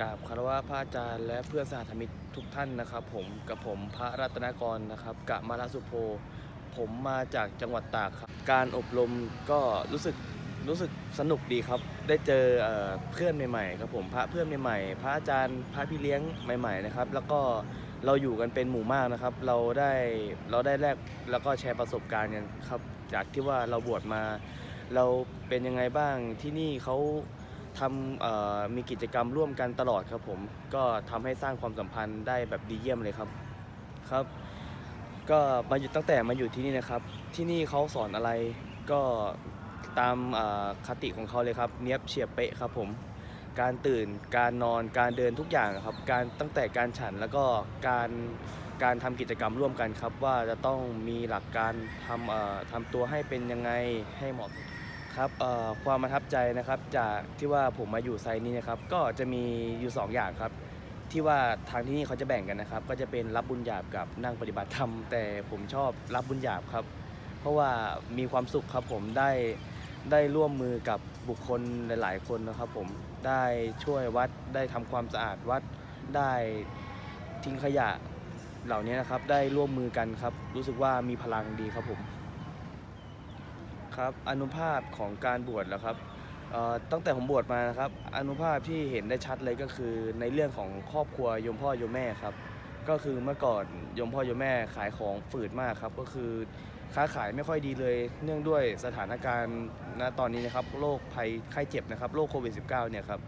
กราบคารวะพระอาจารย์และเพื่อนสาธมิกทุกท่านนะครับ ผมกับผมพระรัตนกรนะครับกะมาลสุโพผมมาจากจังหวัดตากครับ การอบรมก็รู้สึกรู้สึกสนุกดีครับ ได้เจอเอเพื่อนใหม่ๆครับผมพระเพื่อนใหม่ๆพระอาจารย์พระพี่เลี้ยงใหม่ ๆนะครับ แล้วก็เราอยู่กันเป็นหมู่มากนะครับ เราได้เราได้แลกแล้วก็แชร์ประสบการณ์กันครับ จากที่ว่าเราบวชมา เราเป็นยังไงบ้างที่นี่เขา ทำมีกิจกรรมร่วมกันตลอดครับผมก็ทำให้สร้างความสัมพันธ์ได้แบบดีเยี่ยมเลยครับครับ ก็มาอยู่ตั้งแต่มาอยู่ที่นี่นะครับ ที่นี่เขาสอนอะไรก็ตามคติของเขาเลยครับเนี้ยบเฉียบเป๊ะครับผมการตื่นการนอนการเดินทุกอย่างครับ การตั้งแต่การฉันแล้วก็การการทำกิจกรรมร่วมกันครับ ว่าจะต้องมีหลักการทำทำตัวให้เป็นยังไงให้เหมาะสม ครับความประทับใจนะครับจากที่ว่าผมมาอยู่ไซนี้นะครับก็จะมีอยู่สองอย่างครับ ที่ว่าทางที่นี่เขาจะแบ่งกันนะครับ ก็จะเป็นรับบุญหยาบกับนั่งปฏิบัติธรรมแต่ผมชอบรับบุญหยาบครับ เพราะว่ามีความสุขครับผมได้ได้ร่วมมือกับบุคคลหลาย ๆ คนนะครับ ผมได้ช่วยวัดได้ทำความสะอาดวัดได้ทิ้งขยะเหล่านี้นะครับ ได้ร่วมมือกันครับ รู้สึกว่ามีพลังดีครับผม ครับอนุภาพของการบวชแล้วครับตั้งแต่ผมบวชมานะครับอนุภาพที่เห็นได้ชัดเลยก็คือในเรื่องของครอบครัวยมพ่อโยมแม่ครับ ก็คือเมื่อก่อนยมพ่อโยมแม่ขายของฝืดมากครับ ก็คือค้าขายไม่ค่อยดีเลย เนื่องด้วยสถานการณ์ณตอนนี้นะครับโรคภัยไข้เจ็บนะครับโรคโควิด -19 เนี่ยครับ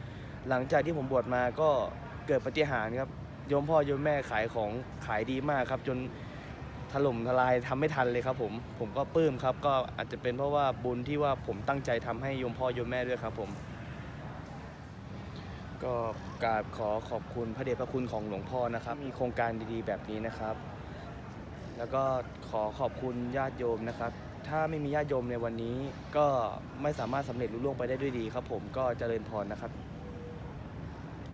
หลังจากที่ผมบวชมาก็เกิดปฏิหารครับยมพ่อโยมแม่ขายของขายดีมากครับ จน ล่มทลายทำไม่ทันเลยครับผมผมก็ปลื้มครับ ก็อาจจะเป็นเพราะว่าบุญที่ว่าผมตั้งใจทำให้โยมพ่อโยมแม่ด้วยครับผมก็กราบขอขอบคุณพระเดชพระคุณของหลวงพ่อนะครับ มีโครงการดีๆ แบบนี้นะครับ แล้วก็ขอขอบคุณญาติโยมนะครับ ถ้าไม่มีญาติโยมในวันนี้ก็ไม่สามารถสำเร็จลุล่วงไปได้ด้วยดีครับ ผมก็เจริญพรนะครับ